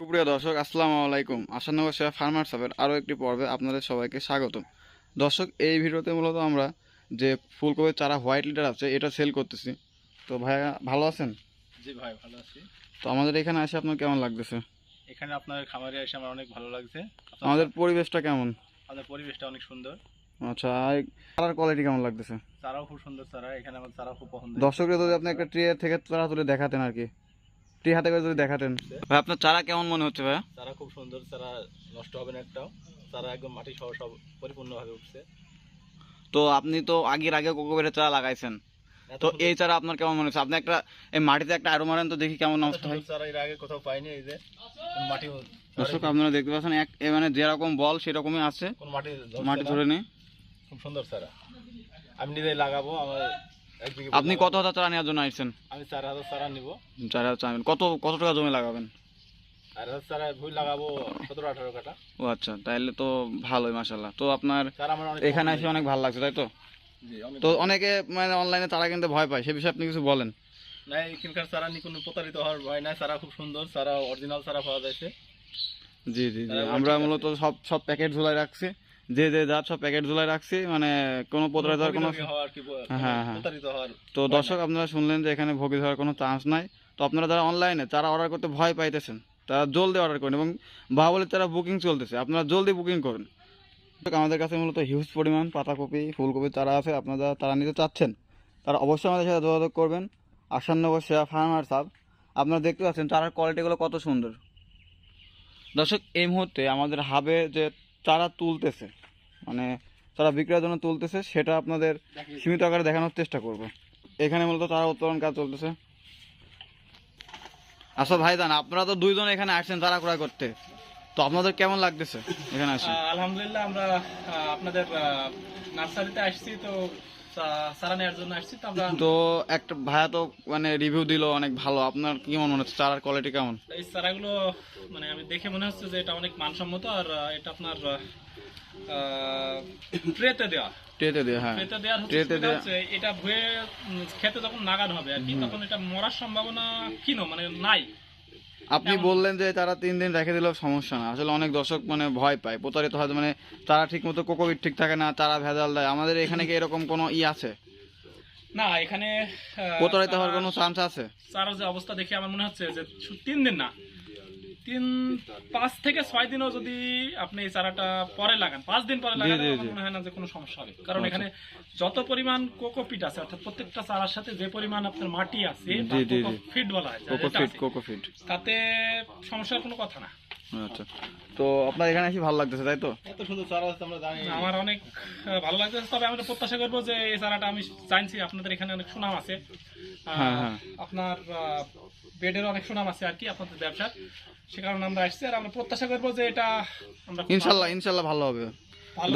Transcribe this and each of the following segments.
সুপ্রিয় দর্শক আসসালামু আলাইকুম। আসানগর শেয়া ফার্মার সাপের আরও একটি পর্বে আপনাদের সবাইকে স্বাগতম। দর্শক এই ভিডিওতে মূলত আমরা যে ফুলকপির চারা হোয়াইট লিটার আছে এটা সেল করতেছি। তো ভাইয়া ভালো আছেন? জি ভাই ভালো আছি। তো আমাদের এখানে আসে আপনার কেমন লাগতেছে? এখানে আপনার খামারে এসে আমার অনেক ভালো লাগছে। আমাদের পরিবেশটা কেমন? আমাদের পরিবেশটা অনেক সুন্দর। আচ্ছা চারার কোয়ালিটি কেমন লাগতেছে? চারাও খুব সুন্দর চারা এখানে আমার চারা খুব পছন্দ দর্শকরা যদি আপনি একটা ট্রি থেকে চারা তুলে দেখাতেন আর কি। ট্রি হাতে করে যদি দেখাতেন। ভাই আপনার চারা কেমন মনে হচ্ছে ভাইয়া চারা খুব সুন্দর চারা নষ্ট হবে না একটাও। চারা একদম মাটি সহ সব পরিপূর্ণভাবে উঠছে। তো আপনি তো আগের আগে কোকোবের চারা লাগাইছেন। তো এই চারা আপনার কেমন মনে হচ্ছে? আপনি একটা এই মাটিতে একটা আরও মারেন তো দেখি কেমন অবস্থা হয়। চারা এর আগে কোথাও পাইনি এই যে মাটি দর্শক আপনারা দেখতে পাচ্ছেন এক মানে যেরকম বল সেরকমই আছে। মাটি মাটি ধরে নেই খুব সুন্দর চারা। আমি নিজেই লাগাবো আমার আপনি কত হাজার চারা নেওয়ার জন্য আসছেন আমি চার হাজার চারা নিব। চার হাজার চারা কত কত টাকা জমি লাগাবেন? চার হাজার চারা ভুই লাগাবো সতেরো আঠারো কাটা ও আচ্ছা তো ভালোই মাসাল্লাহ তো আপনার এখানে এসে অনেক ভালো লাগছে তাই তো? তো অনেকে মানে অনলাইনে চারা কিনতে ভয় পায় সে বিষয়ে আপনি কিছু বলেন। না এখানকার চারা নিয়ে কোনো প্রতারিত হওয়ার ভয় নাই। চারা খুব সুন্দর চারা অরিজিনাল চারা পাওয়া যাচ্ছে জি জি জি। আমরা মূলত সব সব প্যাকেট ঝুলাই রাখছি। যে যে জাত সব প্যাকেট ঝুলাই রাখছি মানে কোনো প্রতারিত হওয়ার কোনো হওয়ার ব- হ্যাঁ, হ্যাঁ। তো দর্শক আপনারা শুনলেন যে এখানে ভোগী ধরার কোনো চান্স নাই। তো আপনারা যারা অনলাইনে তারা অর্ডার করতে ভয় পাইতেছেন তারা জলদি অর্ডার করেন এবং বাহুবলের তারা বুকিং চলতেছে। আপনারা জলদি বুকিং করুন। আমাদের কাছে মূলত হিউজ পরিমাণ পাতাকপি ফুলকপি তারা আছে। আপনারা যারা তারা নিতে চাচ্ছেন তারা অবশ্যই আমাদের সাথে যোগাযোগ করবেন। আসান্নগর সেরা ফার্মার সাব। আপনারা দেখতে পাচ্ছেন চারার কোয়ালিটিগুলো কত সুন্দর। দর্শক এই মুহূর্তে আমাদের হাবে যে চারা তুলতেছে। মানে চারা বিক্রয়ের জন্য তুলতেছে সেটা আপনাদের সীমিত আকারে দেখানোর চেষ্টা করব। এখানে মূলত চারা উত্তোলন কাজ চলতেছে। আচ্ছা ভাইদান আপনারা তো দুইজন এখানে আসছেন চারা ক্রয় করতে। তো আপনাদের কেমন লাগতেছে এখানে আসে? আলহামদুলিল্লাহ আমরা আপনাদের নার্সারিতে আসছি তো চারা নেওয়ার জন্য আসছি তো আমরা তো একটা ভাইয়া তো মানে রিভিউ দিল অনেক ভালো। আপনার কি মনে হচ্ছে চারার কোয়ালিটি কেমন? এই চারাগুলো মানে আমি দেখে মনে হচ্ছে যে এটা অনেক মানসম্মত আর এটা আপনার ট্রেতে দেওয়া ট্রেতে হ্যাঁ। ট্রেতে দেওয়ার ট্রেতে সুবিধা এটা উম, খেতে যখন নাগান হবে আর কি তখন এটা মরার সম্ভাবনা কিনো মানে নাই। আপনি বললেন যে তারা তিন দিন রেখে দিলেও সমস্যা না। আসলে অনেক দর্শক মানে ভয় পায়। প্রতারিত হয় মানে তারা ঠিক মতো কোকোভিড ঠিক থাকে না তারা ভেজাল দেয়। আমাদের এখানে কি এরকম কোনো ই আছে? না এখানে প্রতারিত হওয়ার কোনো চান্স আছে? চারার যে অবস্থা দেখে আমার মনে হচ্ছে যে তিন দিন না তিন পাঁচ থেকে ছয় দিনও যদি আপনি এই চারাটা পরে লাগান পাঁচ দিন পরে লাগান। মনে হয় না যে কোনো সমস্যা হবে। কারণ আচ্ছা। এখানে যত পরিমাণ কোকোপিট আছে অর্থাৎ প্রত্যেকটা চারার সাথে যে পরিমাণ আপনার মাটি আছে। ফিট বলা হয় কোকোফিট কোকোফিট তাতে সমস্যার কোনো কথা না। আচ্ছা। তো আপনার এখানে এসে ভালো লাগতেছে তাই তো? এত সুন্দর চারা আছে আমরা জানি। আমার অনেক ভালো লাগছে তবে আমরা প্রত্যাশা করব যে এই চারাটা আমি জানছি আপনাদের এখানে অনেক সুনাম আছে। হ্যাঁ, হ্যাঁ। আপনার বেডের অনেক সুনাম আছে আর কি আপনাদের ব্যবসার। সে কারণে আমরা আসছি আর আমরা প্রত্যাশা করব যে এটা আমরা ইনশাল্লাহ ইনশাল্লাহ ভালো হবে।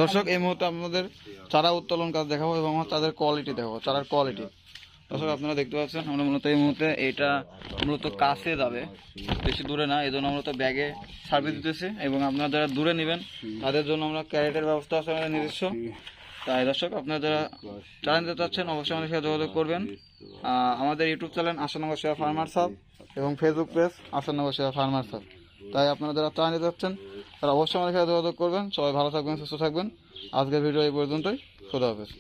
দর্শক এই মুহূর্তে আপনাদের চারা উত্তোলন কাজ দেখাবো এবং তাদের কোয়ালিটি দেখাবো চারার কোয়ালিটি দর্শক আপনারা দেখতে পাচ্ছেন আমরা মূলত এই মুহূর্তে এটা মূলত কাছে যাবে। বেশি দূরে না এই জন্য মূলত ব্যাগে সার্ভিস দিতেছি এবং আপনারা যারা দূরে নেবেন তাদের জন্য আমরা ক্যারেটের ব্যবস্থা আছে আমাদের নিজস্ব। তাই দর্শক, আপনারা যারা চারা নিতে চাচ্ছেন, অবশ্যই আমাদের সাথে যোগাযোগ করবেন। আমাদের YouTube channel Asannagar Seba farmer sub এবং Facebook page Asannagar Seba farmer sub. তাই আপনারা যারা চারা নিতে চাচ্ছেন তারা অবশ্যই আমাদের সাথে যোগাযোগ করবেন। সবাই ভালো থাকবেন, সুস্থ থাকবেন। আজকের ভিডিও এই পর্যন্তই। খোদা হাফেজ।